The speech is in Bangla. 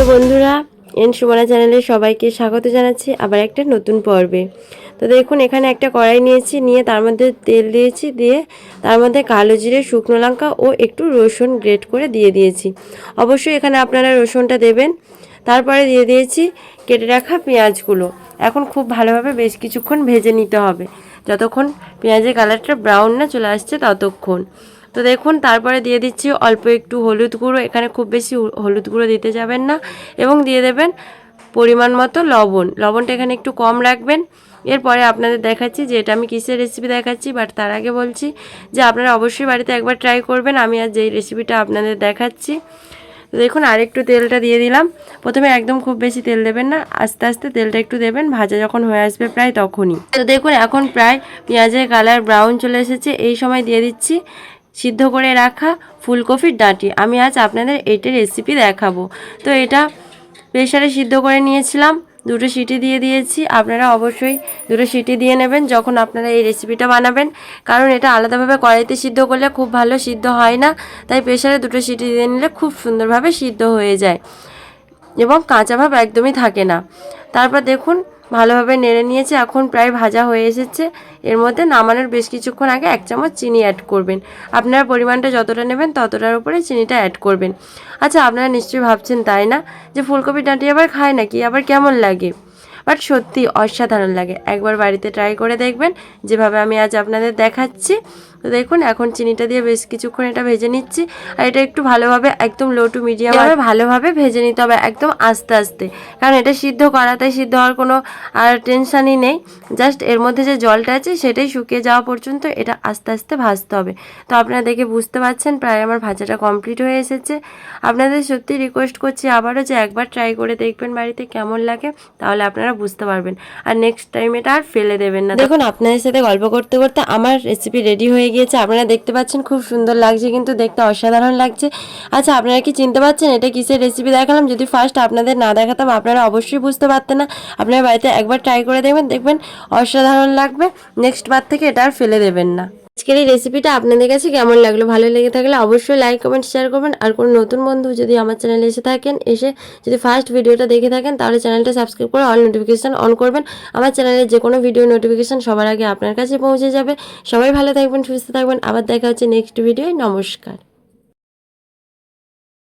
প্রিয় বন্ধুরা, এন সুমনা চ্যানেলে সবাইকে স্বাগত জানাচ্ছি আবার একটা নতুন পর্বে। তো দেখুন, এখানে একটা কড়াই নিয়েছি, নিয়ে তার মধ্যে তেল দিয়েছি, দিয়ে তার মধ্যে কালো জিরে, শুকনো লঙ্কা ও একটু রসুন গ্রেট করে দিয়ে দিয়েছি। অবশ্যই এখানে আপনারা রসুনটা দেবেন। তারপরে দিয়ে দিয়েছি কেটে রাখা পেঁয়াজগুলো। এখন খুব ভালোভাবে বেশ কিছুক্ষণ ভেজে নিতে হবে। যতক্ষণ পেঁয়াজের কালারটা ব্রাউন না চলে আসছে, ততক্ষণ। তো দেখুন, তারপরে দিয়ে দিচ্ছি অল্প একটু হলুদ গুঁড়ো। এখানে খুব বেশি হলুদ গুঁড়ো দিতে যাবেন না। এবং দিয়ে দেবেন পরিমাণ মতো লবণ। লবণটা এখানে একটু কম রাখবেন। এরপরে আপনাদের দেখাচ্ছি যে এটা আমি কিসের রেসিপি দেখাচ্ছি বাট তার আগে বলছি যে আপনারা অবশ্যই বাড়িতে একবার ট্রাই করবেন। আমি আজ যেই রেসিপিটা আপনাদের দেখাচ্ছি। দেখুন, আরেকটু তেলটা দিয়ে দিলাম। প্রথমে একদম খুব বেশি তেল দেবেন না। আস্তে আস্তে তেলটা একটু দেবেন। ভাজা যখন হয়ে আসবে প্রায় তখনই। তো দেখুন, এখন প্রায় পেঁয়াজের কালার ব্রাউন চলে এসেছে। এই সময় দিয়ে দিচ্ছি সিদ্ধ করে রাখা ফুলকপির ডাঁটি। আমি আজ আপনাদের এইটার রেসিপি দেখাবো। তো এটা প্রেশারে সিদ্ধ করে নিয়েছিলাম। দুটো সিটি দিয়ে দিয়েছি। আপনারা অবশ্যই দুটো সিটি দিয়ে নেবেন যখন আপনারা এই রেসিপিটা বানাবেন। কারণ এটা আলাদাভাবে কড়াইতে সিদ্ধ করলে খুব ভালো সিদ্ধ হয় না। তাই প্রেশারে দুটো সিটি দিয়ে নিলে খুব সুন্দরভাবে সিদ্ধ হয়ে যায়। এবং কাঁচা ভাব একদমই থাকে না। তারপর দেখুন ভালোভাবে নেড়ে নিয়েছে। এখন প্রায় ভাজা হয়ে এসেছে। এর মধ্যে নামানোর বেশ কিছুক্ষণ আগে এক চামচ চিনি অ্যাড করবেন। আপনার পরিমাণটা যতটা নেবেন ততটার উপরে চিনিটা অ্যাড করবেন। আচ্ছা আপনারা নিশ্চয়ই ভাবছেন তাই না? যে ফুলকপি ডাঁটি আবার খায় নাকি? আবার কেমন লাগে? বাট সত্যি অসাধারণ লাগে। একবার বাড়িতে ট্রাই করে দেখবেন। যেভাবে আমি আজ আপনাদের দেখাচ্ছি। তো দেখুন এখন চিনিটা দিয়ে বেশ কিছুক্ষণ এটা ভেজে নিচ্ছি। আর এটা একটু ভালোভাবে একদম লো টু মিডিয়াম ভালোভাবে ভেজে নিতে হবে একদম আস্তে আস্তে। কারণ এটা সিদ্ধ করাতে সিদ্ধ হওয়ার কোনো আর টেনশানই নেই। জাস্ট এর মধ্যে যে জলটা আছে সেটাই শুকিয়ে যাওয়া পর্যন্ত এটা আস্তে আস্তে ভাজতে হবে। তো আপনারা দেখে বুঝতে পারছেন প্রায় আমার ভাজাটা কমপ্লিট হয়ে এসেছে। আপনাদের সত্যি রিকোয়েস্ট করছি আবারও যে একবার ট্রাই করে দেখবেন বাড়িতে কেমন লাগে। তাহলে আপনারা বুঝতে পারবেন। আর নেক্সট টাইম এটা আর ফেলে দেবেন না। দেখুন, আপনাদের সাথে গল্প করতে করতে আমার রেসিপি রেডি হয়ে গিয়েছে। আপনারা দেখতে পাচ্ছেন খুব সুন্দর লাগছে, কিন্তু দেখতে অসাধারণ লাগছে। আচ্ছা আপনারা কি চিনতে পারছেন এটা কিসের রেসিপি দেখালাম? যদি ফার্স্ট আপনাদের না দেখাতাম, আপনারা অবশ্যই বুঝতে পারতেন না। আপনারা বাড়িতে একবার ট্রাই করে দেখবেন দেখবেন অসাধারণ লাগবে। নেক্সট বার থেকে এটা আর ফেলে দেবেন না। আজকের এই রেসিপিটা আপনাদের কাছে কেমন লাগল, ভালো লেগে থাকলে অবশ্যই লাইক কমেন্ট শেয়ার করবেন। আর কোনো নতুন বন্ধু যদি আমার চ্যানেলে এসে থাকেন, এসে যদি ফার্স্ট ভিডিওটা দেখে থাকেন, তাহলে চ্যানেলটা সাবস্ক্রাইব করে অল নোটিফিকেশান অন করবেন। আমার চ্যানেলে যে কোনো ভিডিও নোটিফিকেশান সবার আগে আপনার কাছে পৌঁছে যাবে। সবাই ভালো থাকবেন, সুস্থ থাকবেন। আবার দেখা হচ্ছে নেক্সট ভিডিওয় নমস্কার।